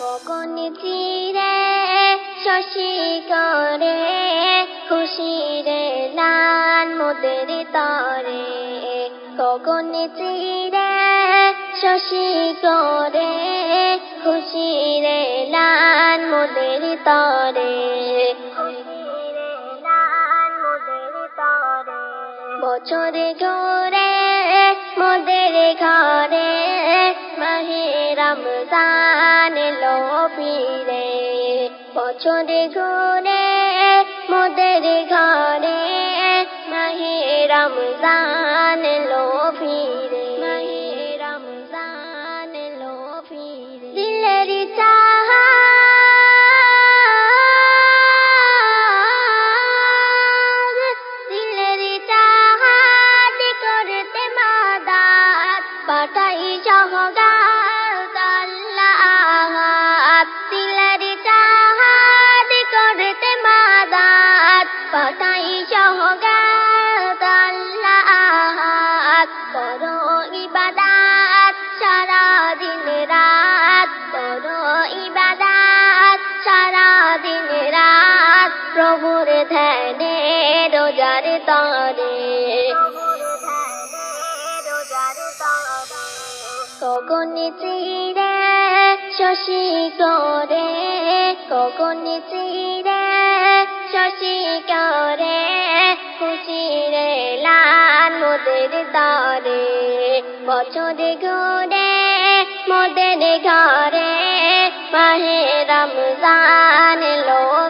গগনে চিরে শশী করে খুশিরে লান মোদের তরে গগনে চিরে শশী করে খুশিরে লান মোদের তরে বছর জোরে মোদের ঘরে মাহিরাম জান লো ফিরে। বছর ঘুরে মোদের ঘরে মাহিরাম জান লো ফিরে। কখন চিরে শশী করে কখন চিরে শশী করে খুশিরে লাল মোদের তরে বছরে ঘুরে মোদের ঘরে মাহে রমজান লো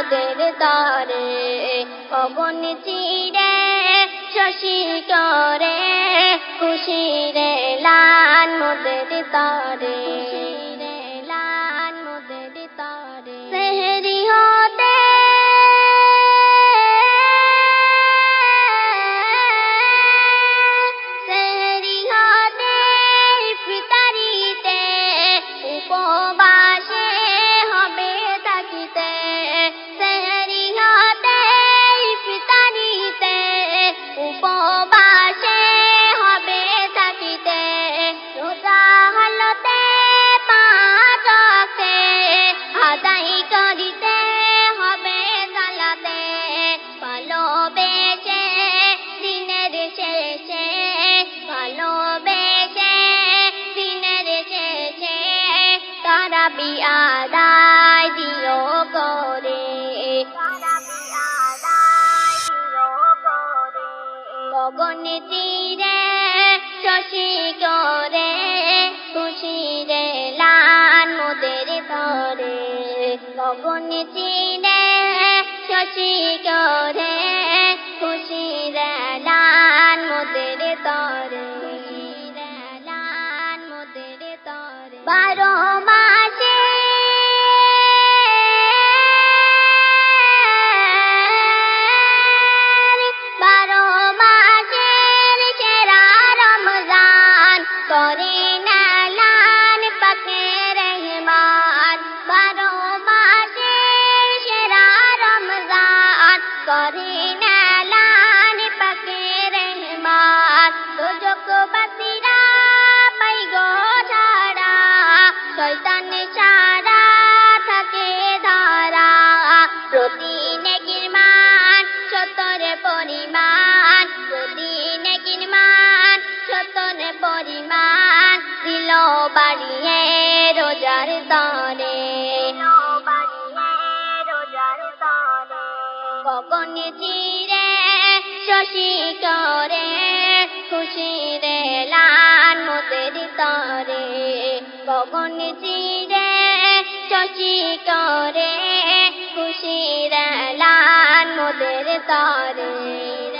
চাঁদের তারে পবন চিরে শশী করে খুশি রে লাল নদের তারে তারা বিয়াদায় দিও করে গগন তীরে শশী করে খুশিরে লাল মোদের তরে গগন তীরে শশী করে করে না। গগন চিরে শশী করে, খুশি রে লাল মতের তরে। গগন চিরে শশী করে, খুশি রে লাল মতের তরে।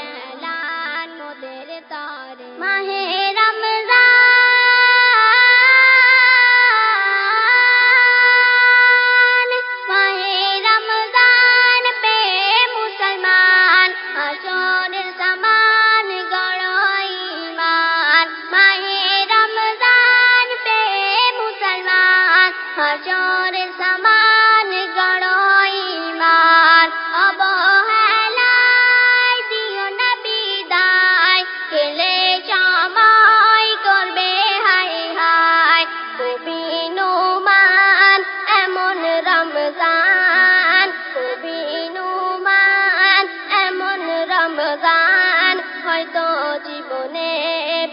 রমজান কবি নুমান এমন রমজান হয়তো জীবনে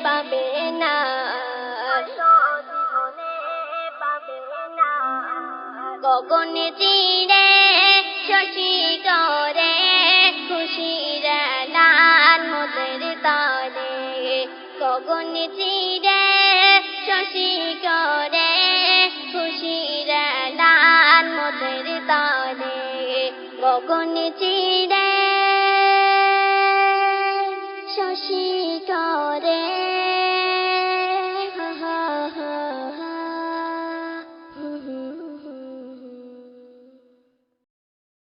পাবে না গগন চিরে শশী করে, খুশির লাল মোদের তরে গগন চিরে শশী করে, খুশির লাল মোদের তরে গগন চিরে